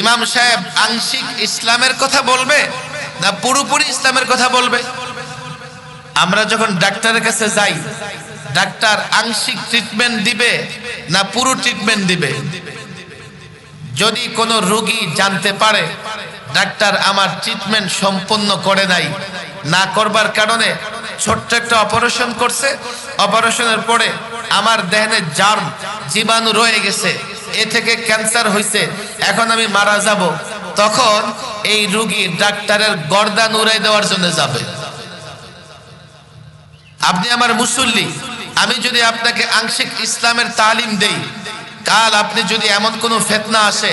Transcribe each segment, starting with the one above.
ইমাম সাহেব আংশিক ইসলামের কথা বলবে না পুরোপুরি ইসলামের কথা বলবে? আমরা যখন ডাক্তারের কাছে যাই, ডাক্তার আংশিক ট্রিটমেন্ট দিবে না পুরো ট্রিটমেন্ট দিবে? যদি কোনো রোগী জানতে পারে, ডাক্তার আমার ট্রিটমেন্ট সম্পন্ন করে নাই, না করবার কারণে ছোট্ট একটা অপারেশন করছে অপারেশনের পরে আমার দেহনে জার্ম জীবাণু রয়ে গেছে। এ থেকে ক্যান্সার হয়েছে এখন আমি মারা যাব। তখন এই রুগী ডাক্তারের গর্দান উড়াই দেওয়ার জন্য যাবে। আপনি আমার মুসল্লি, আমি যদি আপনাকে আংশিক ইসলামের তালিম দেই, কাল আপনি যদি এমন কোনো ফেতনা আসে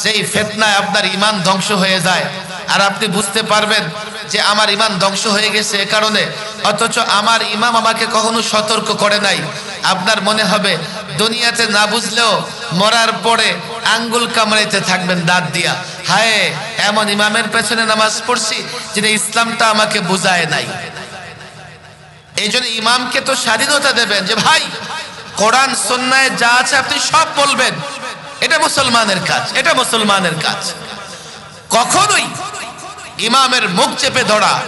সেই ফেতনায় আপনার ইমান ধ্বংস হয়ে যায়, আর আপনি বুঝতে পারবেন যে আমার ইমান ধ্বংস হয়ে গেছে এ কারণে, অথচ আমার ইমাম আমাকে কখনো সতর্ক করে নাই। আপনার মনে হবে দুনিয়াতে না বুঝলেও মরার পরে আঙ্গুল কামড়াইতে থাকবেন দাঁত দিয়া। হায়, এমন ইমামের পেছনে নামাজ পড়ছি যেটা ইসলামটা আমাকে বুঝায় নাই। এই জন্য ইমামকে তো স্বাধীনতা দেবেন যে, ভাই, কোরআন সন্ন্যায় যা আছে আপনি সব বলবেন। এটা মুসলমানের কাজ, এটা মুসলমানের কাজ। কখনোই ইমামের মুখ চেপে ধরা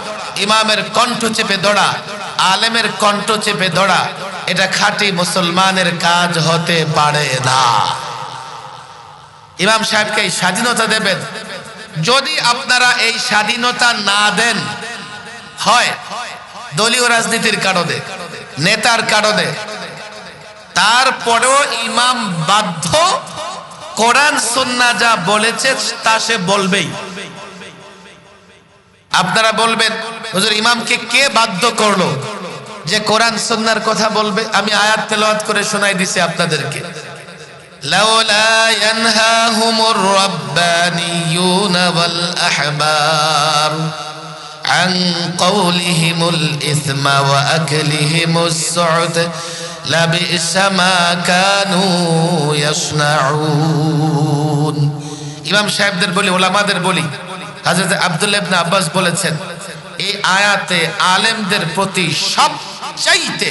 ইমামের কণ্ঠ চেপে ধরা আলেমের কণ্ঠ চেপে ধরা, এটা খাঁটি মুসলমানের কাজ হতে পারে না। ইমাম সাহেবকে এই স্বাধীনতা দেবেন। যদি আপনারা এই স্বাধীনতা না দেন, হয় দলীয় রাজনীতির কারণে, নেতার কারণে, তারপরেও ইমাম বাধ্য কোরআন সন্না যা বলেছে তা সে বলবেই। আপনারা বলবেন হুজুর ইমামকে কে বাধ্য করলো যে কোরআন সন্ন্যার কথা বলবে আমি আয়াত তেলাওয়াত করে শোনাই দিছি আপনাদেরকে লাউলা ইয়ানহাহুমুর রাব্বানিয়ুনা ওয়াল আহবার عن قولهم الإثم وأكلهم السعد لبئس ما كانوا يصنعون ইমাম সাহেবদের বলি ওলামাদের বলি হাজরত আব্দুল্লাহ ইবনে আব্বাস বলেছেন, এই আয়াতে আলেমদের প্রতি সবচাইতে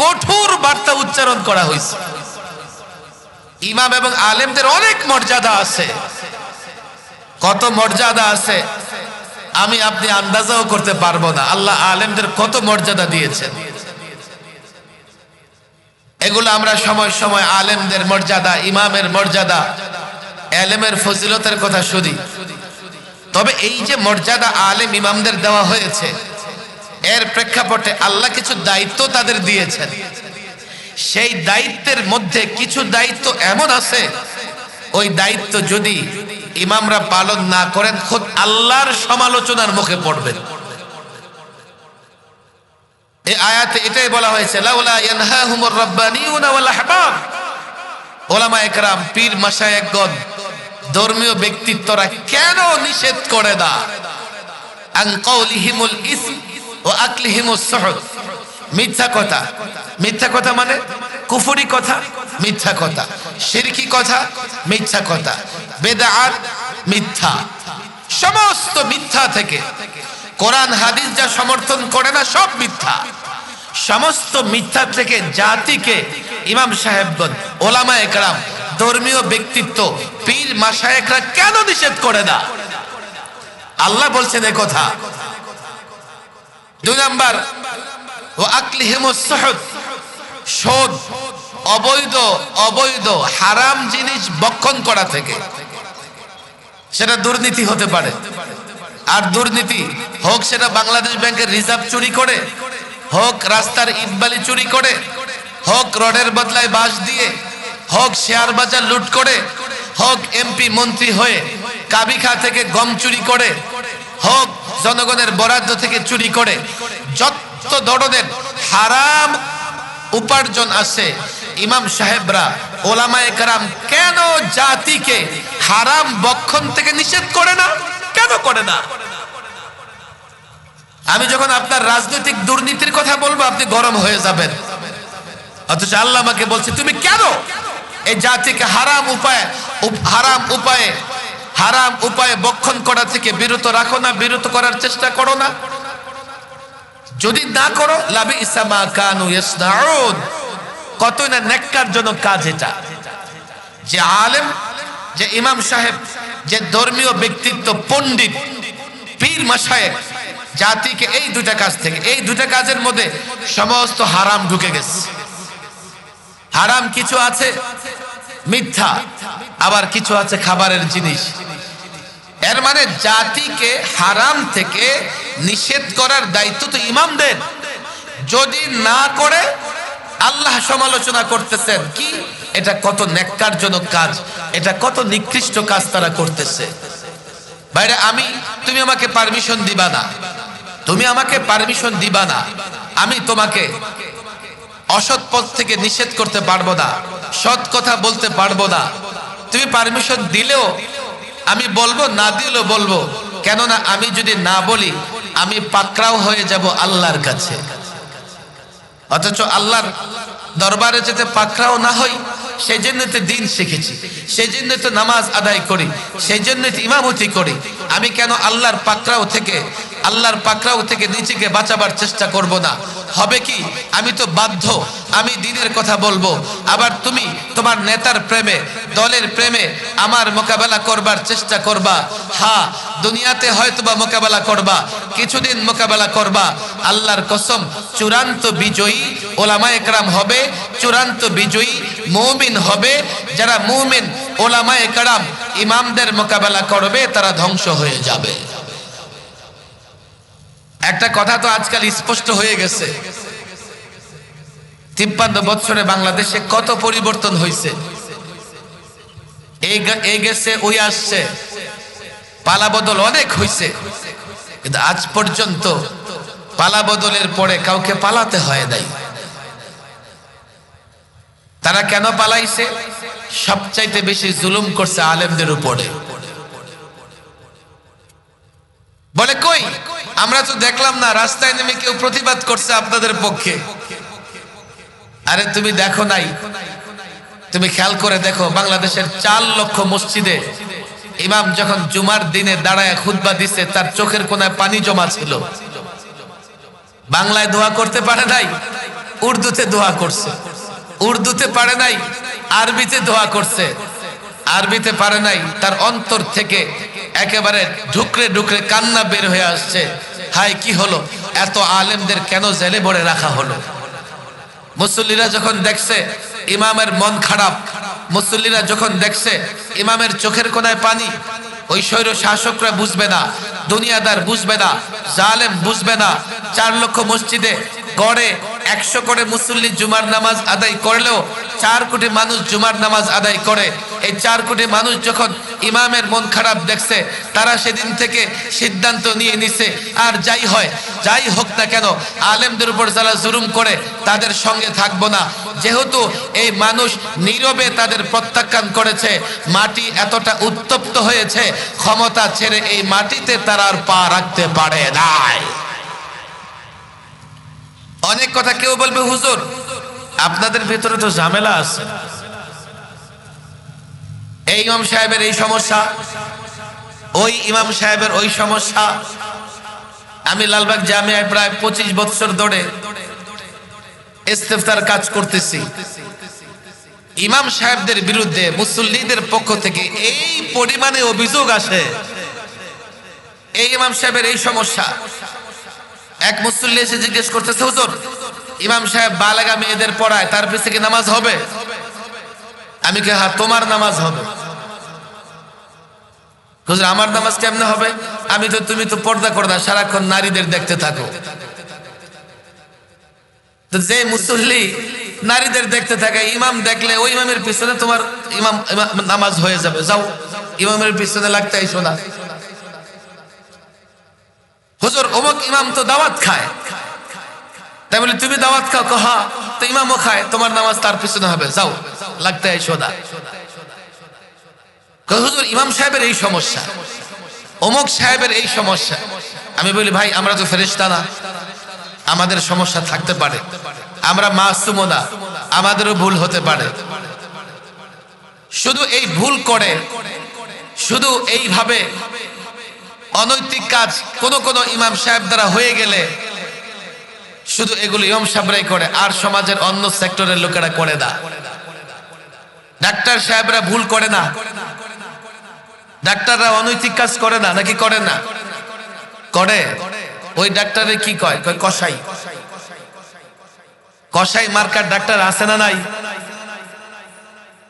কঠোর বার্তা উচ্চারণ করা হয়েছে। ইমাম এবং আলেমদের অনেক মর্যাদা আছে। কত মর্যাদা আছে, আমি আপনি আন্দাজাও করতে পারব না। আল্লাহ আলেমদের কত মর্যাদা দিয়েছেন। এগুলো আমরা সময় সময় আলেমদের মর্যাদা, ইমামের মর্যাদা, এলেমের ফজিলতের কথা শুনি। তবে এই যে মর্যাদা আলেম ইমামদের দেওয়া হয়েছে, এর প্রেক্ষাপটে আল্লাহ কিছু দায়িত্ব তাদের দিয়েছেন। সেই দায়িত্বের মধ্যে কিছু দায়িত্ব এমন আছে, ওই দায়িত্ব যদি ইমামরা পালন না করেন, খোদ আল্লাহর সমালোচনার মুখে পড়বেন। এই আয়াতে এটাই বলা হয়েছে, লাউলা ইয়ানহাহুমুর ওলামা একরাম পীর মাশায়েখগণ ধর্মীয় ব্যক্তিত্বরা কেন নিষেধ করে না? আন কাউলিহিমুল ইসম ও আকলিহিমুস সুহুদ। মিথ্যা কথা। মিথ্যা কথা মানে কুফরি কথা, মিথ্যা কথা। শিরকি কথা, মিথ্যা কথা। বেদাত, মিথ্যা। সমস্ত মিথ্যা থেকে। কোরআন, হাদিস যা সমর্থন করে না, সব মিথ্যা। সমস্ত মিথ্যা থেকে জাতিকে ইমাম সাহেবগণ ওলামা একরাম ধর্মীয় ব্যক্তিত্ব, পীর মাসায়েকরা কেন নিষেধ করে না? আল্লাহ বলছেন কথা। দুই নাম্বার ও আকলিহিমুস সুহুদ, সুদ, অবৈধ অবৈধ, হারাম জিনিস বক্ষণ করা থেকে। সেটা দুর্নীতি হতে পারে। আর দুর্নীতি, হোক সেটা বাংলাদেশ ব্যাংকের রিজার্ভ চুরি করে, হোক রাস্তার ইটবালি চুরি করে হোক রডের বদলায় বাঁশ দিয়ে, হোক শেয়ার বাজার লুট করে, হোক এমপি মন্ত্রী হয়ে কাবিখা থেকে গম চুরি করে, হোক জনগণের বরাদ্দ থেকে চুরি করে, যত ধরনের হারাম উপার্জন আছে, ইমাম সাহেবরা, ওলামায়ে কারাম কেন জাতিকে হারাম বক্ষণ থেকে নিষেধ করে না? কেন করে না? আমি যখন আপনার রাজনৈতিক দুর্নীতির কথা বলব, আপনি গরম হয়ে যাবেন। অথচ আল্লাহ আমাকে বলছে, তুমি কেন এই জাতিকে হারাম উপায় হারাম উপায়ে হারাম উপায়ে বক্ষণ করা থেকে বিরত রাখো না, বিরত করার চেষ্টা করো না? যদি না করো, লাবি ইসামা কানু ইয়াসনাউন কতই না নেককারজনক কাজ এটা। যে আলেম, যে ইমাম সাহেব, যে ধর্মীয় ব্যক্তিত্ব, পণ্ডিত, পীর মাসায়েব জাতিকে এই দুটা কাজ থেকে, এই দুটা কাজের মধ্যে সমস্ত হারাম ঢুকে গেছে। হারাম কিছু আছে? মিথ্যা। আবার কিছু আছে খাবারের জিনিস। এর মানে জাতিকে হারাম থেকে নিষেধ করার দায়িত্ব তো ইমামদের। যদি না করে, আল্লাহ সমালোচনা করতেছেন, কি? এটা কত নেককারজনক কাজ, এটা কত নিকৃষ্ট কাজ তারা করতেছে। বাইরে আমি, তুমি আমাকে পারমিশন দিবা না। তুমি আমাকে পারমিশন দিবা না। আমি তোমাকে অসৎ পথ থেকে নিষেধ করতে পারব না। সৎ কথা বলতে পারব না। তুমি পারমিশন দিলেও আমি বলব, না দিলেও বলব। কেননা আমি যদি না বলি, আমি পাকড়াও হয়ে যাব আল্লাহর কাছে। অথচ আল্লাহর দরবারে যেতে পাকড়াও না হই সেই জন্য তো দিন শিখেছি। সেই জন্য তো নামাজ আদায় করি। সেই জন্য তো ইমামতি করি। আমি কেন আল্লাহর পাকড়াও থেকে আল্লাহর পাকড়াও থেকে নিজেকে বাঁচাবার চেষ্টা করব না। হবে কি? আমি তো বাধ্য। আমি দিনের কথা বলব। আবার তুমি তোমার নেতার প্রেমে, দলের প্রেমে আমার মোকাবেলা করবার চেষ্টা করবা। হ্যাঁ দুনিয়াতে হয়তো বা মোকাবেলা করবা, কিছুদিন মোকাবেলা করবা। আল্লাহর কসম, চূড়ান্ত বিজয়ী ওলামা একরাম হবে, চূড়ান্ত বিজয়ী মৌমিন হবে। যারা মুমিন ওলামা একরাম ইমামদের মোকাবেলা করবে, তারা ধ্বংস হয়ে যাবে। একটা কথা তো আজকাল স্পষ্ট হয়ে গেছে। তিপ্পান্ন বছরে বাংলাদেশে কত পরিবর্তন হয়েছে এই গেছে ওই আসছে। পালা বদল অনেক হয়েছে কিন্তু আজ পর্যন্ত পালা বদলের পরে কাউকে পালাতে হয় নাই। তারা কেন পালাইছে? সবচাইতে বেশি জুলুম করছে আলেমদের উপরে। বলে কই? আমরা তো দেখলাম না, রাস্তায় নেমে কেউ প্রতিবাদ করছে আপনাদের পক্ষে। আরে তুমি দেখো নাই। তুমি খেয়াল করে দেখো, বাংলাদেশের চার লক্ষ মসজিদে ইমাম যখন জুমার দিনে দাঁড়ায় খুতবা দিছে, তার চোখের কোনায় পানি জমা ছিল। বাংলায় দোয়া করতে পারে নাই, উর্দুতে দোয়া করছে। উর্দুতে পারে নাই, আরবিতে দোয়া করছে। আরবিতে পারে নাই, তার অন্তর থেকে একেবারে ঢুকরে ঢুকরে কান্না বের হয়ে আসছে। হাই, কি হলো? এত আলেমদের কেন জেলে ভরে রাখা হলো? মুসল্লিরা যখন দেখছে ইমামের মন খারাপ, মুসল্লিরা যখন দেখছে ইমামের চোখের কোনায় পানি, ওই স্বৈর শাসকরা বুঝবে না, দুনিয়াদার বুঝবে না, জালেম বুঝবে না, চার লক্ষ মসজিদে গড়ে একশো করে মুসল্লি জুমার নামাজ আদায় করলেও চার কোটি মানুষ জুমার নামাজ আদায় করে। এই চার কোটি মানুষ যখন ইমামের মন খারাপ দেখছে, তারা সেদিন থেকে সিদ্ধান্ত নিয়ে নিছে, আর যাই হয়, যাই হোক না কেন, আলেমদের উপর যারা জুলুম করে, তাদের সঙ্গে থাকব না। যেহেতু এই মানুষ নীরবে তাদের প্রত্যাখ্যান করেছে, মাটি এতটা উত্তপ্ত হয়েছে, ক্ষমতা ছেড়ে এই মাটিতে তারা আর পা রাখতে পারে নাই। অনেক কথা কেউ বলবে, হুজুর। আপনাদের ভিতরে তো ঝামেলা আছে। এই ইমাম সাহেবের এই সমস্যা, ওই ইমাম সাহেবের ওই সমস্যা। আমি লালবাগ জামিয়ায় প্রায় পঁচিশ বছর ধরে ইস্তেফতার কাজ করতেছি। ইমাম সাহেবদের বিরুদ্ধে মুসল্লিদের পক্ষ থেকে এই পরিমাণে অভিযোগ আসে। এই ইমাম সাহেবের এই সমস্যা। এক মুসল্লি এসে জিজ্ঞেস করতেছে, হুজুর ইমাম সাহেব বালাগা মেয়েদের পড়ায়, তার পিছে কি নামাজ হবে? আমি কে? হ্যাঁ তোমার নামাজ হবে। আমার নামাজ কেমনে হবে? আমি তো, তুমি তো পর্দা করো না, সারাক্ষণ নারীদের দেখতে থাকো। যে মুসল্লি নারীদের দেখতে থাকে, ইমাম দেখলে ওই ইমামের পিছনে তোমার ইমাম নামাজ হয়ে যাবে। যাও, ইমামের পিছনে লাগতে আইসো না। হুজুর, অমুক ইমাম তো দাওয়াত খায়। তাই বলে তুমি দাওয়াত খাও কহা তো ইমামও খায় তোমার নামাজ তার পিছনে হবে যাও লাগতে কয়, হুজুর ইমাম সাহেবের এই সমস্যা অমুক সাহেবের এই সমস্যা। আমি বলি ভাই আমরা তো ফেরেশতা না আমাদের সমস্যা থাকতে পারে আমরা মাসুমও না আমাদেরও ভুল হতে পারে। শুধু এই ভুল করে শুধু এইভাবে অনৈতিক কাজ কোন কোন ইমাম সাহেব দ্বারা হয়ে গেলে শুধু এগুলো ইমাম সাহেবরাই করে, আর সমাজের অন্য সেক্টরের লোকেরা করে না। ডাক্তার সাহেবরা ভুল করে না। ডাক্তাররা অনৈতিক কাজ করে না, নাকি করে না? করে। ওই ডাক্তারে কি কয়? কয়, কসাই। কসাই মার্কার ডাক্তার আছে না নাই?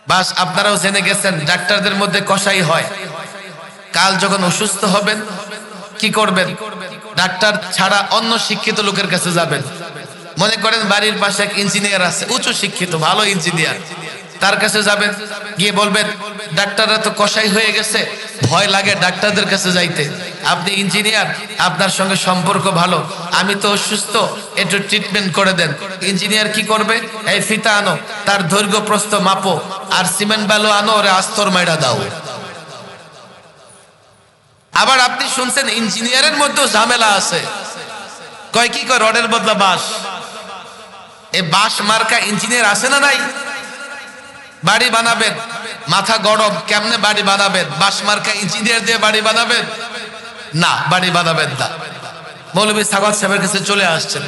বাস, আপনারাও জেনে গেছেন, ডাক্তারদের মধ্যে কসাই হয়। কাল যখন অসুস্থ হবেন, কি করবেন? ডাক্তার ছাড়া অন্য শিক্ষিত লোকের কাছে যাবেন। মনে করেন বাড়ির পাশে এক ইঞ্জিনিয়ার আছে উচ্চ শিক্ষিত, ভালো ইঞ্জিনিয়ার তার কাছে যাবেন, গিয়ে বলবেন, ডাক্তাররা তো কসাই হয়ে গেছে, ভয় লাগে ডাক্তারদের কাছে যাইতে। আপনি ইঞ্জিনিয়ার আপনার সঙ্গে সম্পর্ক ভালো, আমি তো অসুস্থ, একটু ট্রিটমেন্ট করে দেন। ইঞ্জিনিয়ার কি করবে? এই ফিতা আনো, তার দৈর্ঘ্য প্রস্থ মাপো, আর সিমেন্ট বালু আনো, ওরে আস্তর মাইরা দাও। আবার আপনি শুনছেন, ইঞ্জিনিয়ারের মধ্যেও ঝামেলা আছে। কয়, কি কয়, রডের বদলা বাঁশ এ বাঁশ মার্কা ইঞ্জিনিয়ার আছে না নাই? বাড়ি বানাবেন, মাথা গরম, কেমনে বাড়ি বানাবেন? বাঁশ মার্কা ইঞ্জিনিয়ার দিয়ে বাড়ি বানাবেন? না, বাড়ি বানাবেন না। মৌলবী সাগর সাহেবের কাছে চলে আসছেন।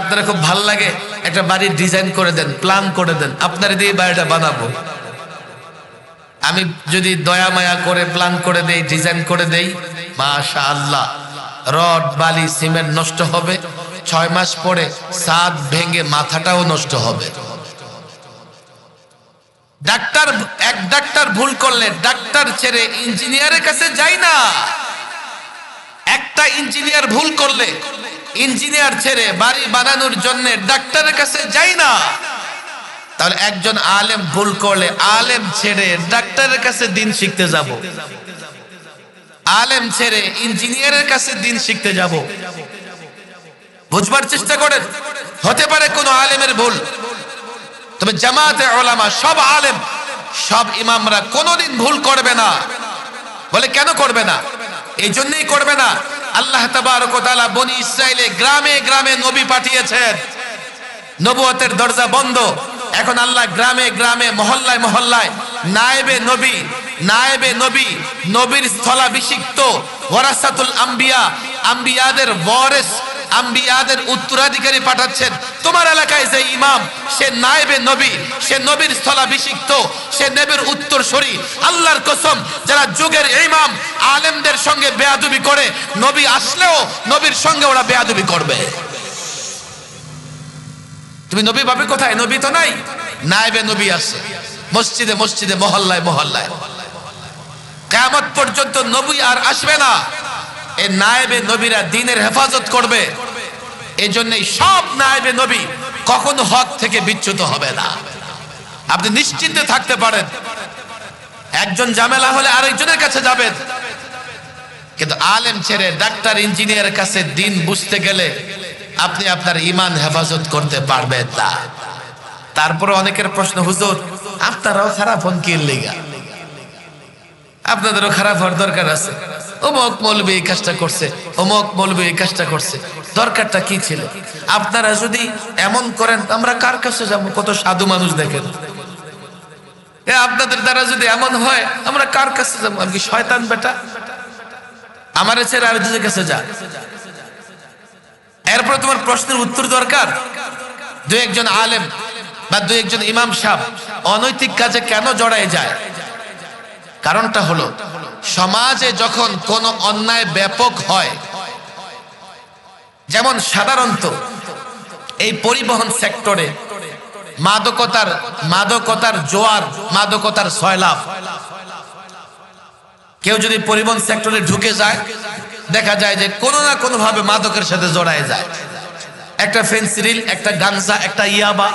আপনারা খুব ভালো লাগে একটা বাড়ির ডিজাইন করে দেন, প্ল্যান করে দেন। আপনার দিয়ে বাড়িটা বানাবো। আমি যদি দয়া মায়া করে প্ল্যান করে দেই ডিজাইন করে দেই মাশা আল্লাহ রড, বালি, সিমেন্ট নষ্ট হবে। ছয় মাস পরে সাদ ভেঙে মাথাটাও নষ্ট হবে। ডাক্তার, এক ডাক্তার ভুল করলে ডাক্তার ছেড়ে ইঞ্জিনিয়ারের কাছে যাই না। একটা ইঞ্জিনিয়ার ভুল করলে ইঞ্জিনিয়ার ছেড়ে বাড়ি বানানোর জন্য ডাক্তারের কাছে যাই না। তাহলে একজন আলেম ভুল করলে আলেম ছেড়ে ডাক্তারের কাছে দিন শিখতে যাব। আলেম ছেড়ে ইঞ্জিনিয়ারের কাছে দিন শিখতে যাব। বুঝবার চেষ্টা করেন, হতে পারে কোন আলেমের ভুল। তবে জামাতে ওলামা সব আলেম, সব ইমামরা কোনোদিন ভুল করবে না। বলে কেন করবে না? এই জন্যই করবে না। আল্লাহ তাবারক বনি ইসরাইলে গ্রামে গ্রামে নবী পাঠিয়েছেন। নবুয়তের দরজা বন্ধ। এখন আল্লাহ গ্রামে গ্রামে, মহল্লায় মহল্লায়, নায়েবে নবী নায়েবে নবী, নবীর স্থলাভিষিক্ত ওয়ারাসাতুল আম্বিয়া, আম্বিয়াদের ওয়ারিস, আম্বিয়াদের উত্তরাধিকারী পাঠাচ্ছেন। তোমার এলাকায় যে ইমাম, সে নায়েবে নবী, সে নবীর স্থলাভিষিক্ত, সে নবীর উত্তরসূরি, আল্লাহর কসম, যারা যুগের ইমাম, আলেমদের সঙ্গে বেয়াদবি করে, নবী আসলেও নবীর সঙ্গে ওরা বেয়াদবি করবে। তুমি নবী পাবে কোথায়? নবী তো নাই। নাইবে নবী আছে। মসজিদে মসজিদে, মহল্লায় মহল্লায়। কেমত পর্যন্ত নবী আর আসবে না। এই নায়েবে নবীরা দিনের হেফাজত করবে। এই জন্যই সব নায়েবে নবী কখনো হক থেকে বিচ্যুত হবে না। আপনি নিশ্চিন্তে থাকতে পারেন। একজন ঝামেলা হলে আরেকজনের কাছে যাবেন। কিন্তু আলেম ছেড়ে ডাক্তার, ইঞ্জিনিয়ারের কাছে দিন বুঝতে গেলে আপনি আপনার ইমান হেফাজত করতে পারবেন না। তারপরে অনেকের প্রশ্ন, হুজুর, আপনারাও খারাপ হন কি লেগা? আপনাদেরও খারাপ হওয়ার দরকার আছে। অমক মৌলবী এই কাজটা করছে, অমক মৌলবী এই কাজটা করছে। দরকারটা কি ছিল? আপনারা যদি এমন করেন, আমরা কার কাছে যাব? কত সাধু মানুষ দেখেন। আপনাদের দ্বারা যদি এমন হয়, আমরা কার কাছে যাব? আমি শয়তান বেটা? আমার ছেড়ে আরেকজনের কাছে যা। এরপর তোমার প্রশ্নের উত্তর দরকার? দু একজন আলেম বা দু একজন ইমাম সাহ অনৈতিক কাজে কেন জড়ায় যায়? কারণটা হলো, সমাজে যখন কোন অন্যায় ব্যাপক হয়, যেমন সাধারণত এই পরিবহন সেক্টরে মাদকতার মাদকতার জোয়ার, মাদকতার সয়লাভ। কেউ যদি পরিবহন সেক্টরে ঢুকে যায় দেখা যায় যে কোনো না কোনো ভাবে মাদকের সাথে জড়ায় যায়। একটা ফেন্সিডিল একটা গাঞ্জা একটা ইয়াবা।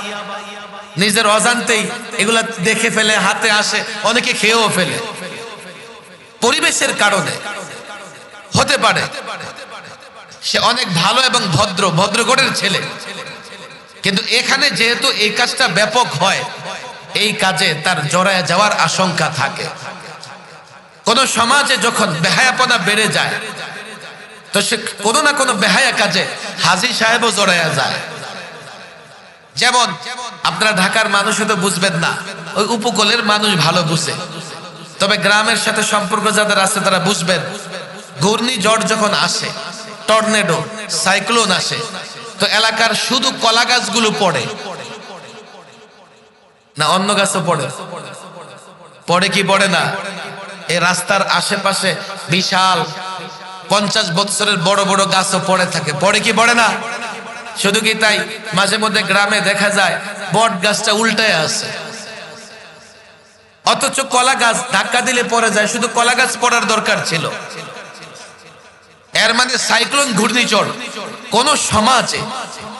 নিজের অজান্তেই এগুলা দেখে ফেলে, হাতে আসে, অনেকে খেয়েও ফেলে। পরিবেশের কারণে। হতে পারে। সে অনেক ভালো এবং ভদ্র, ভদ্রগড়ের ছেলে। কিন্তু এখানে যেহেতু এই কাজটা ব্যাপক হয়, এই কাজে তার জড়ায় যাওয়ার আশঙ্কা থাকে। কোন সমাজে যখন বেহায়াপনা বেড়ে যায় তো সে কোনো না কোনো বেহায়া কাজে হাজি সাহেবও জড়াইয়া যায়। যেমন আপনারা ঢাকার মানুষ হয়তো বুঝবেন না, ওই উপকূলের মানুষ ভালো বুঝে। তবে গ্রামের সাথে সম্পর্ক যাদের আছে তারা বুঝবেন ঘূর্ণিঝড় যখন আসে, টর্নেডো, সাইক্লোন আসে, তো এলাকার শুধু কলা গাছগুলো পড়ে। না, অন্য গাছও পড়ে। পড়ে কি পড়ে না? এই রাস্তার আশেপাশে বিশাল পঞ্চাশ বৎসরের বড় বড় গাছও পড়ে থাকে। পড়ে কি পড়ে না? শুধু কি তাই? মাঝে মধ্যে গ্রামে দেখা যায়, বট গাছটা উল্টায় আছে। অথচ কলা গাছ ধাক্কা দিলে পড়ে যায়, শুধু কলা গাছ পড়ার দরকার ছিল। এর মানে সাইক্লোন ঘূর্ণিঝড়। কোন সমাজে,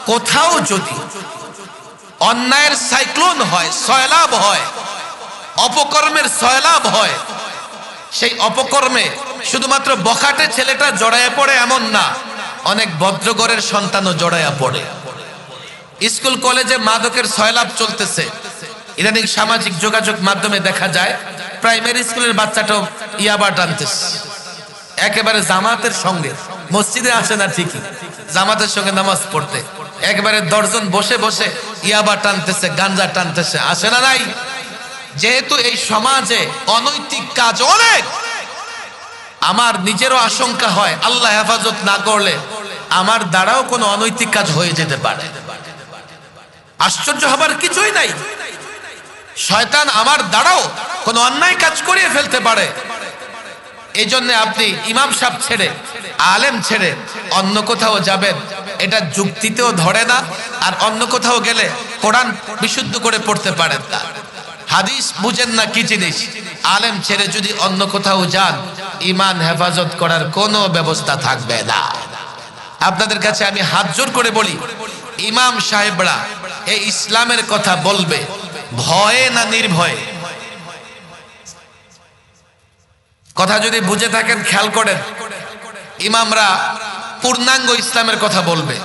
কোথাও যদি অন্যায়ের সাইক্লোন হয় সয়লাভ হয়, অপকর্মের সয়লাভ হয়, সেই অপকর্মে শুধুমাত্র বখাটে ছেলেটা জড়াইয়া পড়ে এমন না, অনেক ভদ্রগরের সন্তানও জড়াইয়া পড়ে। স্কুল, কলেজে মাদকের সয়লাভ চলতেছে। ইদানিং সামাজিক যোগাযোগ মাধ্যমে দেখা যায়, প্রাইমারি স্কুলের বাচ্চাটাও ইয়াবা টানতেছে। একেবারে জামাতের সঙ্গে, মসজিদে আসে না ঠিকই, জামাতের সঙ্গে নামাজ পড়তে। একবারে দর্জন বসে বসে ইয়াবা টানতেছে, গাঞ্জা টানতেছে, আসে না নাই? যেহেতু এই সমাজে অনৈতিক কাজ অনেক আমার নিজেরও আশঙ্কা হয়, আল্লাহ হেফাজত না করলে আমার দ্বারাও কোনো অনৈতিক কাজ হয়ে যেতে পারে। আশ্চর্য হবার কিছুই নাই। শয়তান আমার দ্বারাও কোনো অন্যায় কাজ করিয়ে ফেলতে পারে। এই জন্য আপনি ইমাম সাহেব ছেড়ে, আলেম ছেড়ে অন্য কোথাও যাবেন। এটা যুক্তিতেও ধরে না, আর অন্য কোথাও গেলে কোরআন বিশুদ্ধ করে পড়তে পারেন না। হাদিস বুঝেন না কি জিনিস? আলেম ছেড়ে যদি অন্য কোথাও যান ইমান হেফাজত করার কোনো ব্যবস্থা থাকবে না। আপনাদের কাছে আমি হাত জোর করে বলি, ইমাম সাহেবরা এই ইসলামের কথা বলবে, ভয়ে না নির্ভয়ে? কথা যদি বুঝে থাকেন, খেয়াল করেন, ইমামরা পূর্ণাঙ্গ ইসলামের কথা বলবে।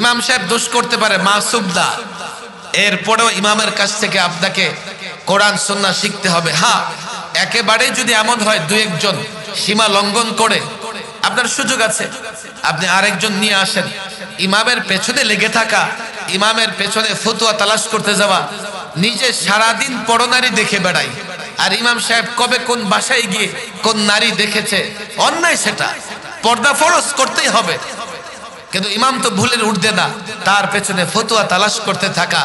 ইমাম সাহেব দোষ করতে পারে মাসুবদা এরপরেও ইমামের কাছ থেকে আপনাকে কোরআন সন্না শিখতে হবে। হ্যাঁ একেবারেই যদি এমন হয় দু একজন সীমা লঙ্ঘন করে, আপনার সুযোগ আছে। আপনি আরেকজন নিয়ে আসেন। ইমামের পেছনে লেগে থাকা, ইমামের পেছনে ফতুয়া তালাশ করতে যাওয়া, নিজে সারাদিন পরনারী দেখে বেড়াই। আর ইমাম সাহেব কবে কোন বাসায় গিয়ে কোন নারী দেখেছে? অন্যায় সেটা। পর্দা ফরজ করতেই হবে। কিন্তু ইমাম তো ভুলের উঠবে না। তার পেছনে ফতুয়া তালাশ করতে থাকা,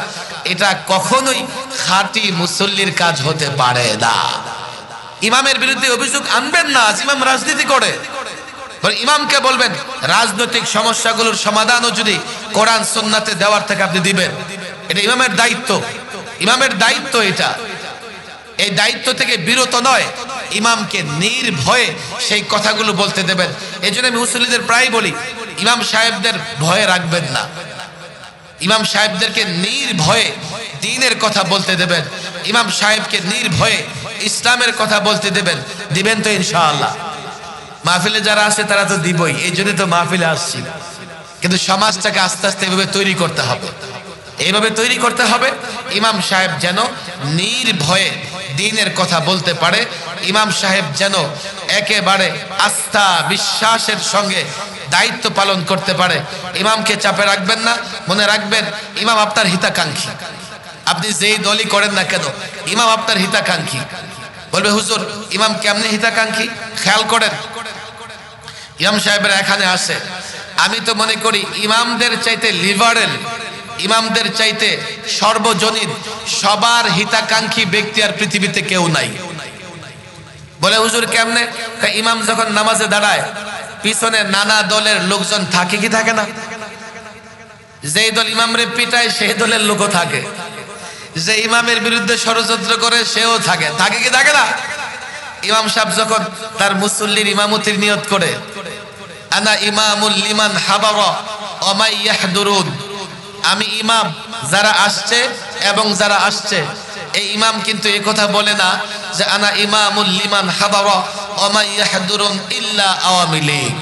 এটা কখনোই খাঁটি মুসল্লির কাজ হতে পারে না। ইমামের বিরুদ্ধে অভিযোগ আনবেন না ইমাম রাজনীতি করে। ইমামকে বলবেন, রাজনৈতিক সমস্যাগুলোর সমাধানও যদি কোরআন সন্নাতে দেওয়ার থেকে আপনি দিবেন। এটা ইমামের দায়িত্ব। ইমামের দায়িত্ব এটা। এই দায়িত্ব থেকে বিরত নয়, ইমামকে নির্ভয়ে সেই কথাগুলো বলতে দেবেন। এই জন্য আমি মুসল্লিদের প্রায় বলি ইমাম সাহেবদের ভয়ে রাখবেন না। ইমাম সাহেবদেরকে নির্ভয়ে দিনের কথা বলতে দেবেন। ইমাম সাহেবকে নির্ভয়ে ইসলামের কথা বলতে দেবেন। দিবেন তো ইনশাআল্লাহ। মাহফিলে যারা আসে তারা তো দিবই, এই জন্য তো মাহফিলে আসছি। কিন্তু সমাজটাকে আস্তে আস্তে এভাবে তৈরি করতে হবে। এইভাবে তৈরি করতে হবে, ইমাম সাহেব যেন নির্ভয়ে দিনের কথা বলতে পারে, ইমাম সাহেব যেন একেবারে আস্থা বিশ্বাসের সঙ্গে দায়িত্ব পালন করতে পারে। ইমামকে চাপে রাখবেন না, মনে রাখবেন ইমাম আপনার হিতাকাঙ্ক্ষী। আপনি যেই দলই করেন না কেন, ইমাম আপনার হিতাকাঙ্ক্ষী। বলবে, হুজুর, ইমাম কেমনি হিতাকাঙ্ক্ষী? খেয়াল করেন। ইমাম সাহেবের এখানে আসে। আমি তো মনে করি, ইমামদের চাইতে লিবারেল ইমামদের চাইতে সর্বজনীন, সবার হিতাকাঙ্ক্ষী ব্যক্তি আর পৃথিবীতে কেউ নাই। বলে, হুজুর, কেমনে? ইমাম যখন নামাজে দাঁড়ায়, পিছনে নানা দলের লোকজন থাকে কি থাকে না? যেই দল ইমামরে পিটায়, সেই দলের লোকও থাকে। যে ইমামের বিরুদ্ধে ষড়যন্ত্র করে, সেও থাকে। থাকে কি থাকে না? ইমাম সাহেব যখন তার মুসল্লির ইমামতির নিয়ত করে, আনা ইমামুল লিমান হাবারা অমাই ইয়াহদুরুন। আমি ইমাম, যারা আসছে এবং যারা আসছে। এই ইমাম কিন্তু এই কথা বলে না যে, আনা ইমামুল লিমান হাবারা অমাই ইয়াহদুরুন ইল্লা আওয়ামী লীগ।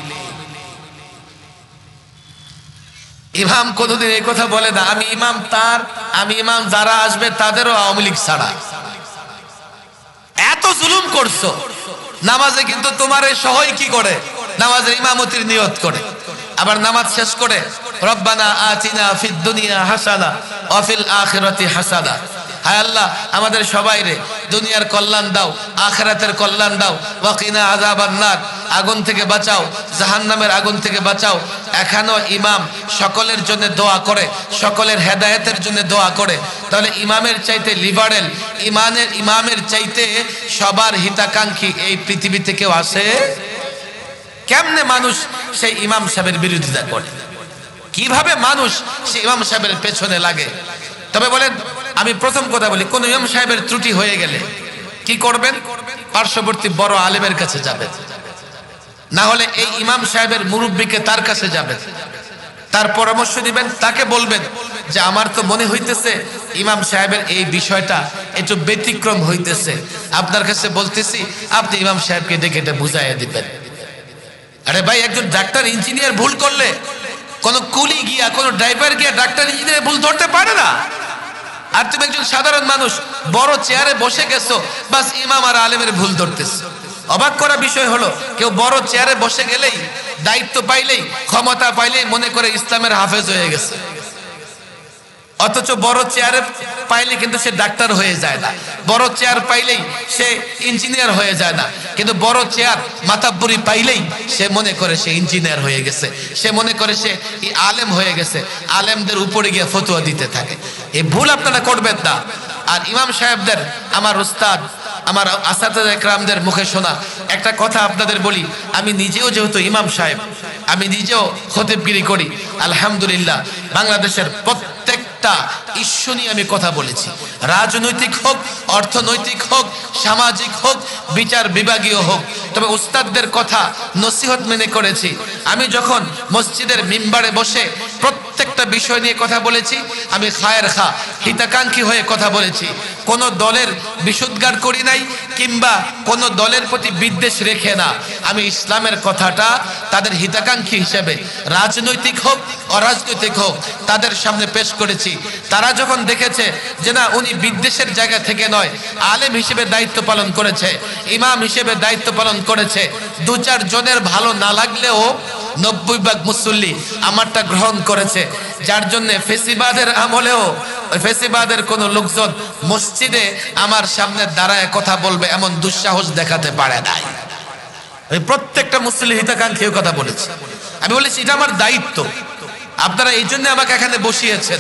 ইমাম কোনোদিন এই কথা বলে না, আমি ইমাম তার, আমি ইমাম যারা আসবে তাদেরও আওয়ামী লীগ ছাড়া। এত জুলুম করছ। নামাজে কিন্তু তোমার এই সহই কি করে? নামাজের ইমামতির নিয়ত করে। আবার নামাজ শেষ করে রব্বানা আতিনা ফিদ দুনিয়া হাসানা অফিল আখিরাতি হাসানা। হায় আল্লাহ, আমাদের সবাই রে, দুনিয়ার কল্যাণ দাও, আখেরাতের কল্যাণ দাও, ওয়াকিনা আযাবান নার। আগুন থেকে বাঁচাও, জাহান্নামের আগুন থেকে বাঁচাও। এখানেও ইমাম সকলের জন্য দোয়া করে, সকলের হেদায়েতের জন্য দোয়া করে। তাহলে ইমামের চাইতে লিবারেল ইমানের, ইমামের চাইতে সবার হিতাকাঙ্ক্ষী এই পৃথিবীতে কেউ আসে কেমনে মানুষ সেই ইমাম সাহেবের বিরোধিতা করে? কীভাবে মানুষ সেই ইমাম সাহেবের পেছনে লাগে? তবে বলেন, আমি প্রথম কথা বলি, কোন ইমাম সাহেবের ত্রুটি হয়ে গেলে কি করবেন? পার্শ্ববর্তী বড় আলেমের কাছে যাবেন। না হলে এই ইমাম সাহেবের মুরব্বীকে তার কাছে যাবেন। তার পরামর্শ দিবেন, তাকে বলবেন যে, আমার তো মনে হইতেছে ইমাম সাহেবের এই বিষয়টা একটু ব্যতিক্রম হইতেছে। আপনার কাছে বলতেছি, আপনি ইমাম সাহেবকে ডেকে এটা বুঝাইয়া দিবেন। আরে ভাই, একজন ডাক্তার, ইঞ্জিনিয়ার ভুল করলে কোন কুলি গিয়া, কোনো ড্রাইভার গিয়া ডাক্তার ইঞ্জিনিয়ার ভুল ধরতে পারে না। আর তুমি একজন সাধারণ মানুষ, বড় চেয়ারে বসে গেছো, বাস ইমাম আর আলেমের ভুল ধরতেছো। অবাক করা বিষয় হলো, কেউ বড় চেয়ারে বসে গেলেই, দায়িত্ব পাইলেই, ক্ষমতা পাইলেই মনে করে ইসলামের হাফেজ হয়ে গেছে। অথচ বড় চেয়ারে পাইলে কিন্তু সে ডাক্তার হয়ে যায় না। বড় চেয়ার পাইলেই সে ইঞ্জিনিয়ার হয়ে যায় না। কিন্তু বড় চেয়ার মাতাব্বরি পাইলেই সে মনে করে সে ইঞ্জিনিয়ার হয়ে গেছে। সে মনে করে সে আলেম হয়ে গেছে। আলেমদের উপরে গিয়ে ফতুয়া দিতে থাকে। এই ভুল আপনারা করবেন না। আর ইমাম সাহেবদের, আমার উস্তাদ, আমার আসাদ একরামদের মুখে শোনা। একটা কথা আপনাদের বলি, আমি নিজেও যেহেতু ইমাম সাহেব, আমি নিজেও খতিবগিরি করি। আলহামদুলিল্লাহ, বাংলাদেশের প্রত্যেকটা ইস্যু নিয়ে আমি কথা বলেছি। রাজনৈতিক হোক, অর্থনৈতিক হোক, সামাজিক হোক, বিচার বিভাগীয় হোক, তবে উস্তাদদের কথা নসিহত মেনে করেছি। আমি যখন মসজিদের মিম্বারে বসে প্রত্যেকটা বিষয় নিয়ে কথা বলেছি, আমি খায়ের খা, হিতাকাঙ্ক্ষী হয়ে কথা বলেছি। কোন দলের বিশুদ্গার করি নাই, কিংবা কোন দলের প্রতি বিদ্বেষ রেখে না। আমি ইসলামের কথাটা তাদের হিতাকাঙ্ক্ষী হিসেবে, রাজনৈতিক হোক, অরাজনৈতিক হোক, তাদের সামনে পেশ করেছি। তারা যখন দেখেছে যে না, উনি বিদ্বেষের জায়গা থেকে নয়, আলেম হিসেবে দায়িত্ব পালন করেছে, ইমাম হিসেবে দায়িত্ব পালন করেছে, দু চার জনের ভালো না লাগলেও নব্বই ভাগ মুসল্লি আমারটা গ্রহণ করেছে। যার জন্য ফেসিবাদের আমলেও, ফেসিবাদের কোনো লোকজন মসজিদে আমার সামনে দাঁড়ায় কথা বলবে এমন দুঃসাহস দেখাতে পারে নাই। আমি প্রত্যেকটা মুসলিম হিতাকাঙ্ক্ষী কথা বলেছি। আমি বলেছি, এটা আমার দায়িত্ব। আপনারা এই জন্য আমাকে এখানে বসিয়েছেন।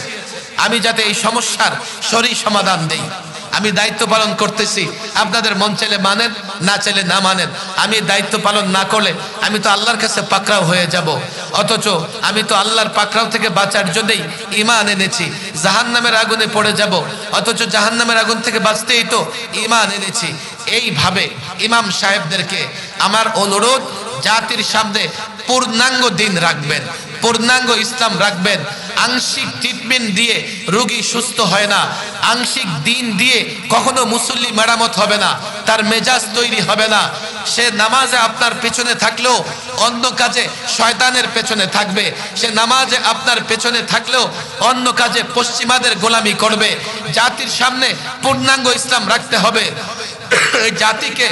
আমি যাতে এই সমস্যার সরি সমাধান দেই। আমি দায়িত্ব পালন করতেছি। আপনাদের মন চাইলে মানেন, না চাইলে না মানেন। আমি দায়িত্ব পালন না করলে আমি তো আল্লাহর কাছে পাকড়াও হয়ে যাব। অথচ আমি তো আল্লাহর পাকড়াও থেকে বাঁচার জন্যই ইমান এনেছি। জাহান্নামের আগুনে পড়ে যাব। অথচ জাহান্নামের আগুন থেকে বাঁচতেই তো ইমান এনেছি। এইভাবে ইমাম সাহেবদেরকে আমার অনুরোধ, জাতির সামনে পূর্ণাঙ্গ দিন রাখবেন, পূর্ণাঙ্গ ইসলাম রাখবেন। আংশিক ট্রিটমেন্ট দিয়ে রোগী সুস্থ হয় না, আংশিক দিন দিয়ে কখনো মুসল্লি মেরামত হবে না, তার মেজাজ তৈরি হবে না। সে নামাজে আপনার পেছনে থাকলেও অন্য কাজে শয়তানের পেছনে থাকবে। সে নামাজে আপনার পেছনে থাকলেও অন্য কাজে পশ্চিমাদের গোলামি করবে। জাতির সামনে পূর্ণাঙ্গ ইসলাম রাখতে হবে। জাতিকে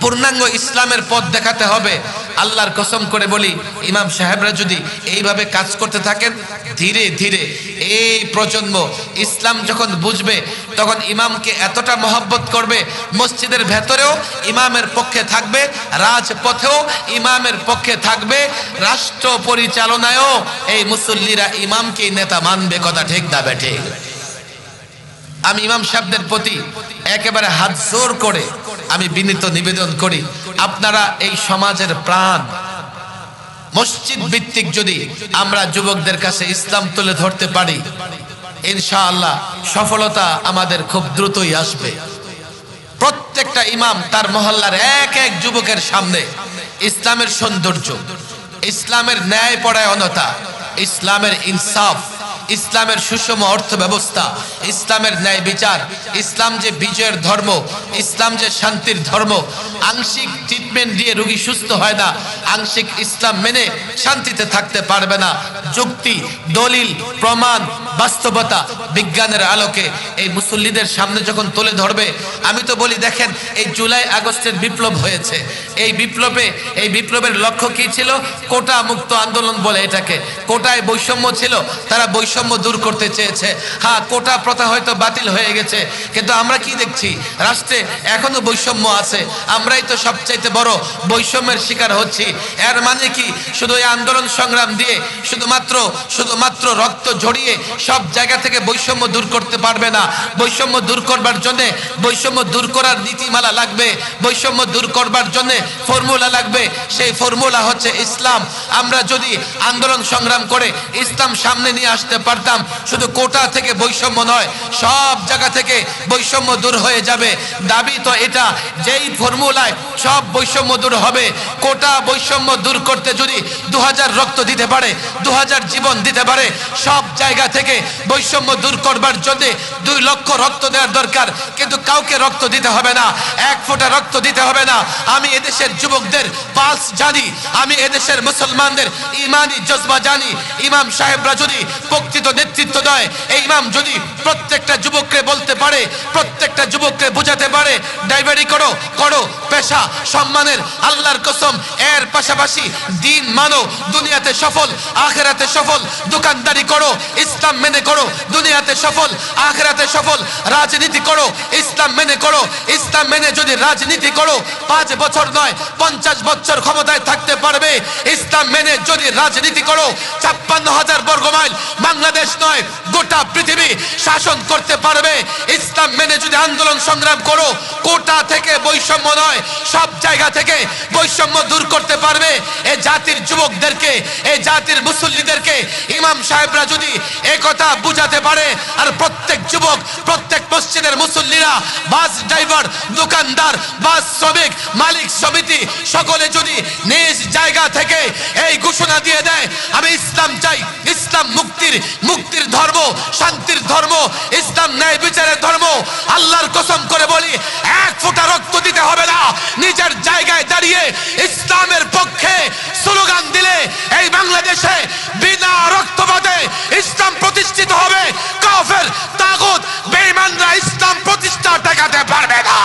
পূর্ণাঙ্গ ইসলামের পথ দেখাতে হবে। আল্লাহর কসম করে বলি, ইমাম সাহেবরা যদি এইভাবে কাজ করতে থাকেন, ধীরে ধীরে এই প্রজন্ম ইসলাম যখন বুঝবে, তখন ইমামকে এতটা মহব্বত করবে, মসজিদের ভেতরেও ইমামের পক্ষে থাকবে, রাজপথেও ইমামের পক্ষে থাকবে রাষ্ট্র পরিচালনায়ও এই মুসল্লিরা ইমামকে নেতা মানবে, কথা ঠিক দাবে ঠিক আমি ইমাম সাহেবদের প্রতি একেবারে হাত জোর করে আমি বিনীত নিবেদন করি, আপনারা এই সমাজের প্রাণ। মসজিদ ভিত্তিক যদি আমরা যুবকদের কাছে ইসলাম তুলে ধরতে পারি, ইনশাআল্লাহ সফলতা আমাদের খুব দ্রুতই আসবে। প্রত্যেকটা ইমাম তার মহল্লার এক এক যুবকের সামনে ইসলামের সৌন্দর্য, ইসলামের ন্যায় পরায়ণতা ইসলামের ইনসাফ ইসলামের সুষম অর্থ ব্যবস্থা ইসলামের ন্যায় বিচার, ইসলাম যে বিজয়ের ধর্ম, ইসলাম যে শান্তির ধর্ম, আংশিক ট্রিটমেন্ট দিয়ে রোগী সুস্থ হয় না, আংশিক ইসলাম মেনে শান্তিতে থাকতে পারবে না। যুক্তি, দলিল, প্রমাণ, বাস্তবতা বিজ্ঞানের আলোকে এই মুসল্লিদের সামনে যখন তুলে ধরবে, আমি তো বলি, দেখেন, এই জুলাই আগস্টের বিপ্লব হয়েছে। এই বিপ্লবে, এই বিপ্লবের লক্ষ্য কি ছিল? কোটা মুক্ত আন্দোলন বলে এটাকে। কোটায় বৈষম্য ছিল, তারা বৈষম্য দূর করতে চেয়েছে। হ্যাঁ কোটা প্রথা হয়তো বাতিল হয়ে গেছে। কিন্তু আমরা কি দেখছি? রাষ্ট্রে এখনও বৈষম্য আছে। আমরাই তো সবচাইতে বড় বৈষম্যের শিকার হচ্ছি। এর মানে কি? শুধু এই আন্দোলন সংগ্রাম দিয়ে শুধুমাত্র শুধুমাত্র রক্ত ঝরিয়ে সব জায়গা থেকে বৈষম্য দূর করতে পারবে না। বৈষম্য দূর করবার জন্য, বৈষম্য দূর করার নীতিমালা লাগবে। বৈষম্য দূর করবার জন্য ফর্মুলা লাগবে। সেই ফর্মুলা হচ্ছে ইসলাম। আমরা যদি আন্দোলন সংগ্রাম করে ইসলাম সামনে নিয়ে আসতে পারতাম। শুধু কোটা থেকে বৈষম্য নয়, সব জায়গা থেকে বৈষম্য দূর হয়ে যাবে। দাবি তো এটা, যেই ফর্মুলায় সব বৈষম্য দূর হবে, কোটা বৈষম্য দূর করতে যদি দু রক্ত দিতে পারে দু জীবন দিতে পারে, সব জায়গা থেকে বৈষম্য দূর করবার জন্য দুই লক্ষ রক্ত দেওয়ার দরকার। কিন্তু কাউকে রক্ত দিতে হবে না, এক ফোঁটা রক্ত দিতে হবে না। আমি এদেশের যুবকদের পালস জানি, আমি এদেশের মুসলমানদের ইমানি জজবা জানি। ইমাম সাহেবরা যদি প্রকৃত নেতৃত্ব দেয়। এই ইমাম যদি প্রত্যেকটা যুবককে বলতে পারে, প্রত্যেকটা যুবককে বোঝাতে পারে ড্রাইভারি করো করো, পেশা, সম্মানের আল্লাহর কসম, এর পাশাপাশি দিন মানো, দুনিয়াতে সফল, আখেরাতে সফল, দোকানদারি করো, ইসলাম মেনে করো, দুনিয়াতে সফল, আখেরাতে সফল, রাজনীতি করো, ইসলাম মেনে করো, ইসলাম মেনে যদি রাজনীতি করো, পাঁচ বছর নয়, পঞ্চাশ বছর ক্ষমতায় থাকতে পারবে, ইসলাম মেনে যদি রাজনীতি করো, ছাপ্পান্ন হাজার বর্গ মাইল বাংলাদেশ নয়, গোটা পৃথিবী শাসন করতে পারবে। ইসলাম মেনে যদি আন্দোলন সংগ্রাম করো, কোটা থেকে বৈষম্য নয়, সব জায়গা থেকে বৈষম্য দূর করতে পারবে। এ জাতির যুবকদেরকে, এ জাতির মুসল্লিদেরকে ইমাম সাহেবরা যদি এ কথা বুঝাতে পারে, আর প্রত্যেক যুবক, প্রত্যেক মসজিদের মুসল্লিরা, বাস ড্রাইভার, দোকানদার, বাস শ্রমিক, মালিক সমিতি, সকলে যদি নিজ জায়গা থেকে এই ঘোষণা দিয়ে দেয়, আমি ইসলাম চাই ইসলাম মুক্তির মুক্তির ধর্ম, শান্তির ধর্ম, ইসলাম ন্যায় বিচারের ধর্ম। আল্লাহর কসম করে বলি, এক ফোঁটা রক্ত দিতে হবে না। নিজের জায়গায় দাঁড়িয়ে ইসলামের পক্ষে স্লোগান দিলে এই বাংলাদেশে বিনা রক্তপাতে ইসলাম প্রতিষ্ঠিত হবে। কাফের, তাগুত, বেঈমানরা ইসলাম প্রতিষ্ঠা ঠেকাতে পারবে না।